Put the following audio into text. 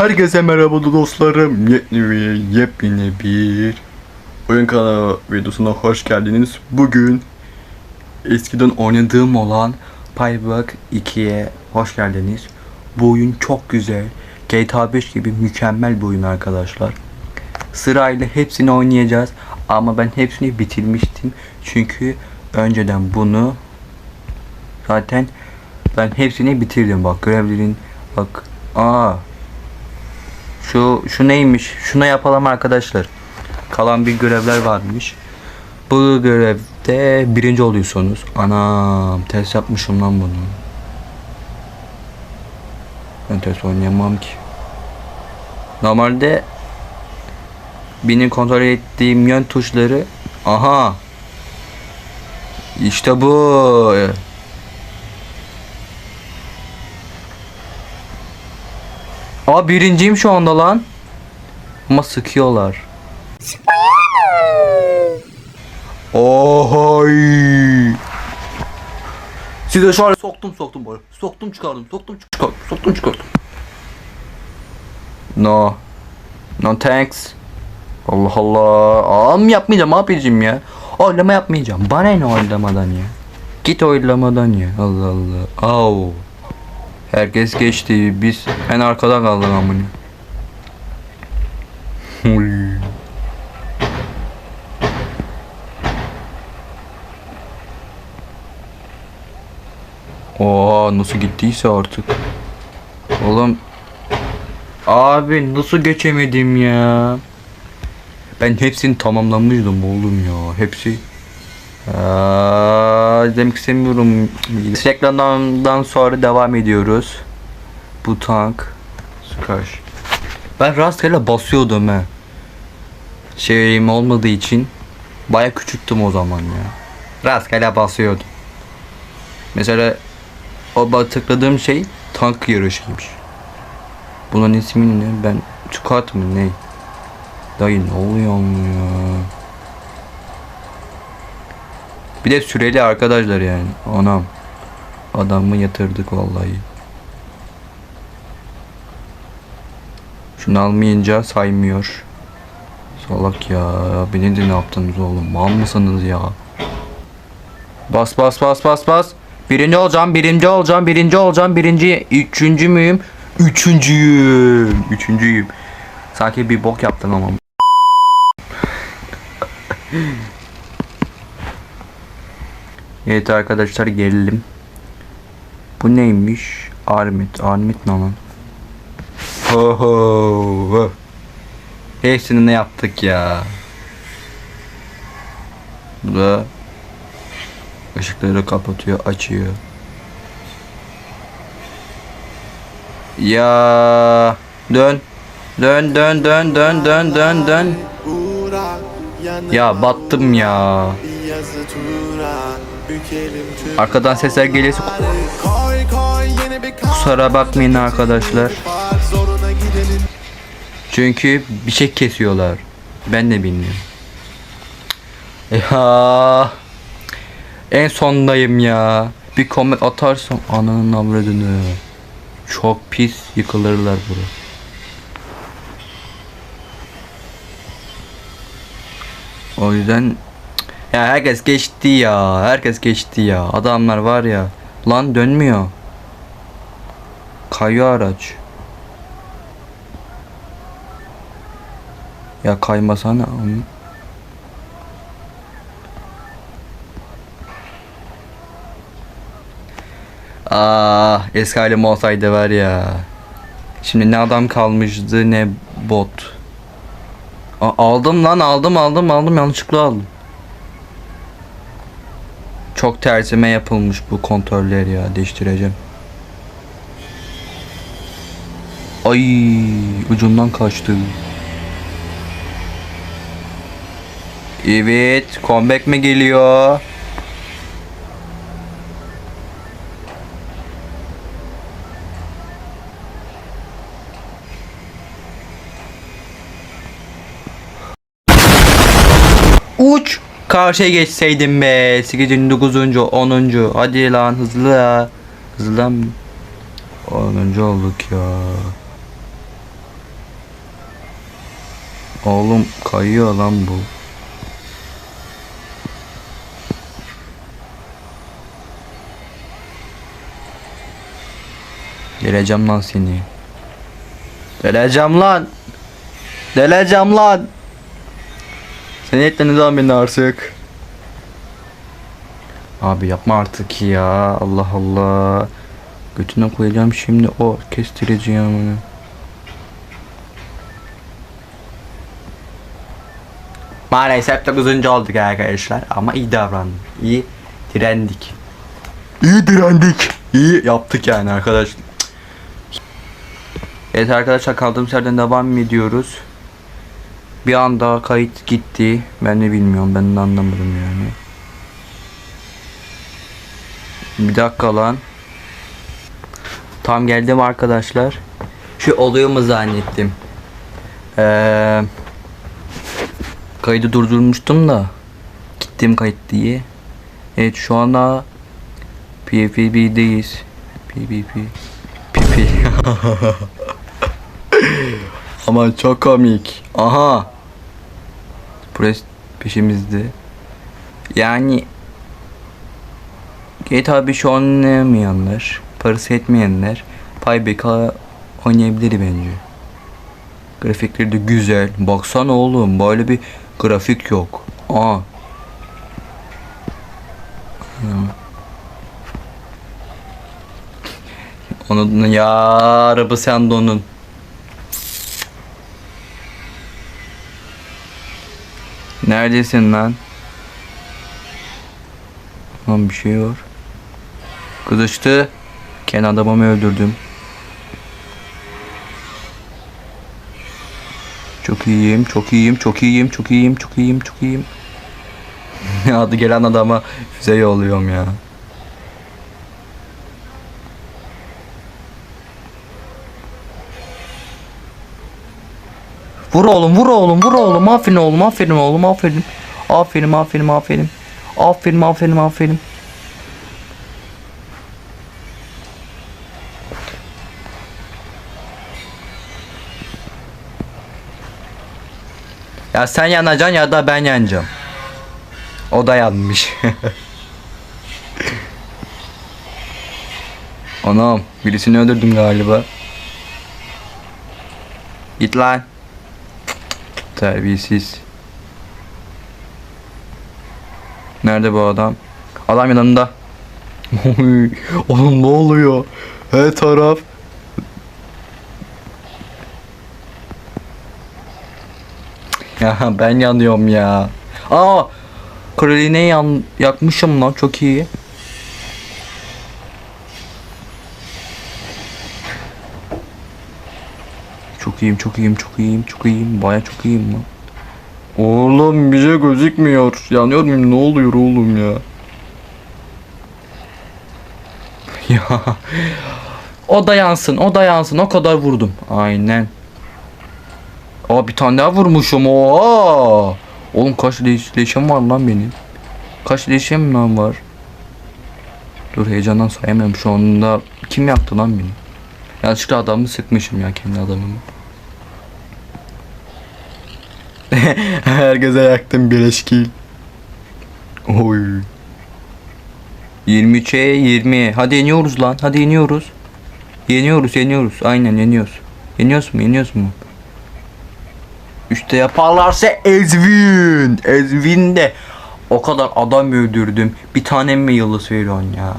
Herkese merhaba dostlarım. Yepyeni, yepyeni bir oyun kanalı videosuna hoş geldiniz. Bugün eskiden oynadığım olan Payback 2'ye hoş geldiniz. Bu oyun çok güzel. GTA 5 gibi mükemmel bir oyun arkadaşlar. Sırayla hepsini oynayacağız. Ama ben hepsini bitirmiştim. Çünkü önceden bunu zaten ben hepsini bitirdim. Bak görevlerin bak. Aa şu şu neymiş? Şuna yapalım arkadaşlar. Kalan bir görevler varmış. Bu görevde birinci oluyorsunuz. Anam test yapmışım lan bunu. Ben test oynayamam ki. Normalde benim kontrol ettiğim yön tuşları aha işte bu Aa birinciyim şu anda lan. Ama sıkıyorlar. Ohay. Size şöyle soktum soktum böyle. Soktum çıkardım. Soktum çıkardım. Soktum çıkardım. No. No thanks. Allah Allah. Am yapmayacağım abicim ya. Oylama yapmayacağım. Bana ne oylamadan ya. Git oylamadan ya. Allah Allah. Au. Herkes geçti. Biz en arkada kaldık amına. Oha nasıl gittiyse artık. Oğlum. Abi nasıl geçemedim ya? Ben hepsini tamamlamıştım oğlum ya. Hepsi. Aa, demek. Reklamdan sonra devam ediyoruz. Bu tank. Scar. Ben rastgele basıyordum he. Şeyim olmadığı için baya küçüktüm o zaman ya. Rastgele basıyordum. Mesela o tıkladığım şey tank yarışıymış. Bunun ismi ne? Ben Çukat mı ne? Dayı ne oluyor ya? Bir de süreli arkadaşlar yani. Anam. Adamı yatırdık vallahi. Şunu almayınca saymıyor. Salak ya. Beni de ne yaptınız oğlum? Mal mısınız ya? Bas bas bas bas bas. Birinci olacağım, birinci olacağım, birinci olacağım, birinci, üçüncü müyüm? Üçüncüyüm, üçüncüyüm. Sanki bir bok yaptım ama. Evet arkadaşlar gelelim. Bu neymiş? Armit. Armit ne lan? Ho ho ho. Hepsini ne yaptık ya? Bu da ışıkları kapatıyor, açıyor. Ya dön. Dön dön dön dön dön dön dön. Ya battım ya. Arkadan sesler gelirse kusura bakmayın arkadaşlar. Çünkü bir şey kesiyorlar. Ben de bilmiyorum. Ya en sondayım ya. Bir comment atarsam ananın avradını. Çok pis yıkılırlar burada. O yüzden ya herkes geçti ya. Herkes geçti ya. Adamlar var ya. Lan dönmüyor. Kayıyor araç. Ya kaymasana. Ah eski halim olsaydı var ya. Şimdi ne adam kalmıştı ne bot. A- aldım lan aldım aldım aldım yanlışlıkla aldım. Çok tersime yapılmış bu kontroller ya değiştireceğim. Ay ucundan kaçtı. Evet comeback mi geliyor? Uç. Karşıya geçseydim be. 8. 9. 10. Hadi lan hızlı ya. Hızlı lan. 10. olduk ya. Oğlum kayıyor lan bu. Deleceğim lan seni. Deleceğim lan. Deleceğim lan. Sen etleriniz al beni artık. Abi yapma artık ya. Allah Allah. Götüne koyacağım şimdi o kestireceğim onu. Maalesef 9. olduk arkadaşlar ama iyi davrandık. İyi direndik. İyi direndik. İyi yaptık yani arkadaşlar. Evet arkadaşlar kaldığımız yerden devam ediyoruz. Bir anda kayıt gitti. Ben de bilmiyorum. Ben de anlamadım yani. Bir dakika lan. Tam geldim arkadaşlar. Şu oluyor mu zannettim. Eee kaydı durdurmuştum da gittim kayıt diye. Evet şu anda PFB'deyiz. PPP. PP. Ama çok komik. Aha. Pres peşimizde. Yani GTA 5 oynayamayanlar, parası etmeyenler Payback'a oynayabilir bence. Grafikleri de güzel. Baksana oğlum böyle bir grafik yok. Aa. Onun ya araba sen onun. Neredesin lan? Lan bir şey var. Kızıştı. Kendi adamımı öldürdüm. Çok iyiyim, çok iyiyim, çok iyiyim, çok iyiyim, çok iyiyim, çok iyiyim. Adı gelen adama füze yolluyorum ya. Vur oğlum, vur oğlum, vur oğlum. Aferin oğlum, aferin oğlum, aferin. Aferin, aferin, aferin. Aferin, aferin, aferin. Ya sen yanacaksın ya da ben yanacağım. O da yanmış. Anam birisini öldürdüm galiba. Git lan. Terbiyesiz. Nerede bu adam? Adam yanında. Oy, Oğlum ne oluyor? Her taraf. Ya ben yanıyorum ya. Aa! Kraline yan yakmışım lan çok iyi. Çok iyiyim, çok iyiyim, çok iyiyim, çok iyiyim. Baya çok iyiyim lan. Oğlum bir şey gözükmüyor. Yanıyor muyum? Ne oluyor oğlum ya? ya. O da yansın, o da yansın. O kadar vurdum. Aynen. Aa bir tane daha vurmuşum. Oha. Oğlum kaç leş, leşim var lan benim? Kaç leşim lan var? Dur heyecandan sayamıyorum şu anda. Kim yaptı lan beni? Yanlışlıkla adamı sıkmışım ya kendi adamımı. Herkese yaktım bir eşkil. Oy. 23'e 20. Hadi yeniyoruz lan. Hadi yeniyoruz. Yeniyoruz, yeniyoruz. Aynen yeniyoruz. Yeniyoruz mu? Yeniyoruz mu? İşte yaparlarsa Ezvin. Ezvin de o kadar adam öldürdüm. Bir tane mi yıldız veriyorsun ya?